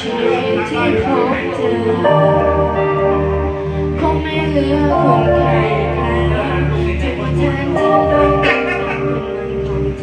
ชีวิตที่พบเจอคงไม่เหลือคนใครใครจะมาแทนที่ด้วยกันเป็นมันของเธ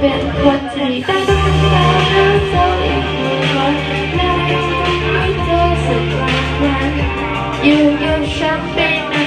เป็นคนที่ได้ดูแลเธออย่างม่หมดในวัเธอสักนั้นยู่กับฉันไปน